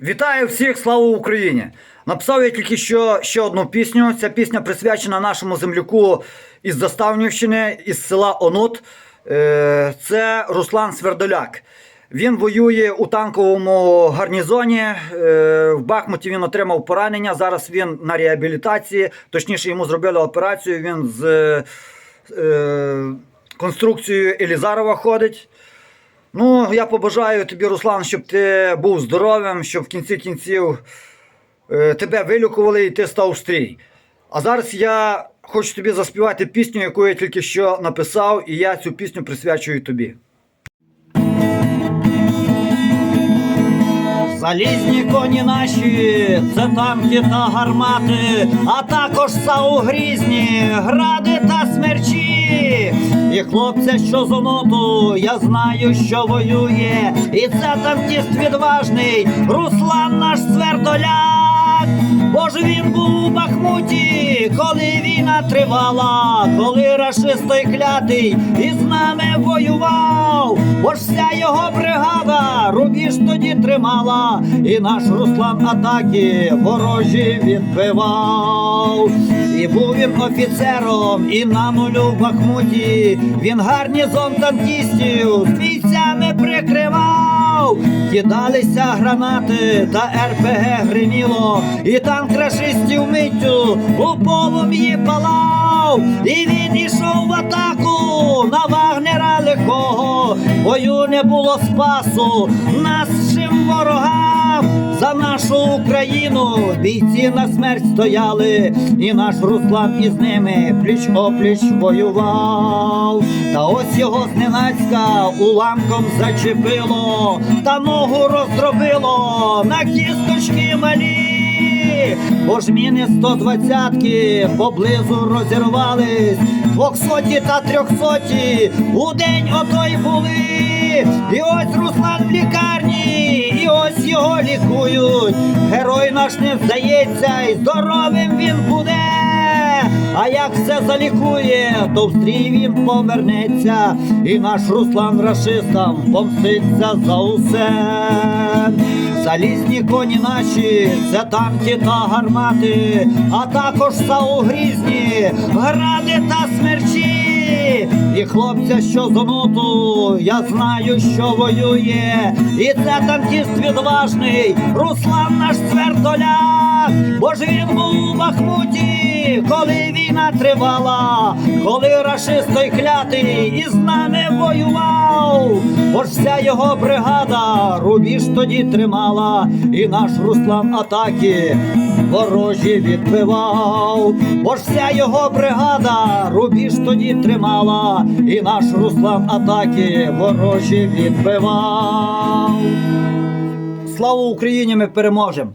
Вітаю всіх, слава Україні! Написав я тільки що ще одну пісню. Ця пісня присвячена нашому земляку із Заставнівщини, із села Онут. Е, Це Руслан Свердоляк. Він воює у танковому гарнізоні. Е, В Бахмуті він отримав поранення. Зараз він на реабілітації. Точніше, йому зробили операцію. Він з е, конструкцією Елізарова ходить. Ну, я побажаю тобі, Руслан, щоб ти був здоровим, щоб в кінці кінців е, тебе вилікували і ти став стрій. А зараз я хочу тобі заспівати пісню, яку я тільки що написав, і я цю пісню присвячую тобі. Залізні коні наші, це танки та гармати, а також саугрізні, гради та смерчі. І хлопця, що з оноту, я знаю, що воює. І це танкіст відважний, Руслан наш свердоляк. Бо ж він був у Бахмуті, коли війна тривала, коли рашист клятий із нами воював, бо ж вся його бригада рубіж тоді тримала, і наш Руслан атаки ворожі відбивав. І був він офіцером, і на нулю в Бахмуті він гарнізон танкістів з бійцями прикривав. Кидалися гранати та РПГ гриміло, і танк рашистів миттю у полум'ї палав. І він Бою не було спасу нашим ворогам. За нашу Україну бійці на смерть стояли, і наш Руслан із ними пліч опліч воював. Та ось його зненацька уламком зачепило, та ногу роздробило на кісточки малі. Бо ж міни 120-ки поблизу розірвались, двохсоті та трьохсоті у день отой були. І ось Руслан в лікарні, і ось його лікують. Герой наш не здається, і здоровим він буде. А як все залікує, то в стрій він повернеться, і наш Руслан рашистам помститься за усе. Залізні коні наші, це танки та гармати, а також саугрізні, гради та смерчі. І хлопця, що з я знаю, що воює. І це танкіст відважний, Руслан наш свердоляк, бо ж він був у Бахмуті, коли війна тривала, коли рашист той клятий із нами воював. Бо ж вся його бригада рубіж тоді тримала, і наш Руслан атаки ворожі відбивав. Бо ж вся його бригада рубіж тоді тримала, і наш Руслан атаки ворожі відбивав. Слава Україні! Ми переможемо!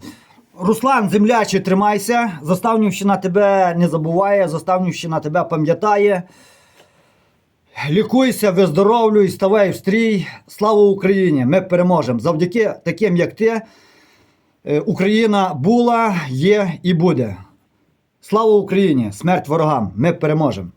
Руслан, землячий, тримайся. Заставнівщина тебе не забуває, Заставнівщина тебе пам'ятає. Лікуйся, виздоровлюй, ставай в стрій. Слава Україні! Ми переможемо. Завдяки таким, як ти, е, Україна була, є і буде. Слава Україні! Смерть ворогам! Ми переможемо!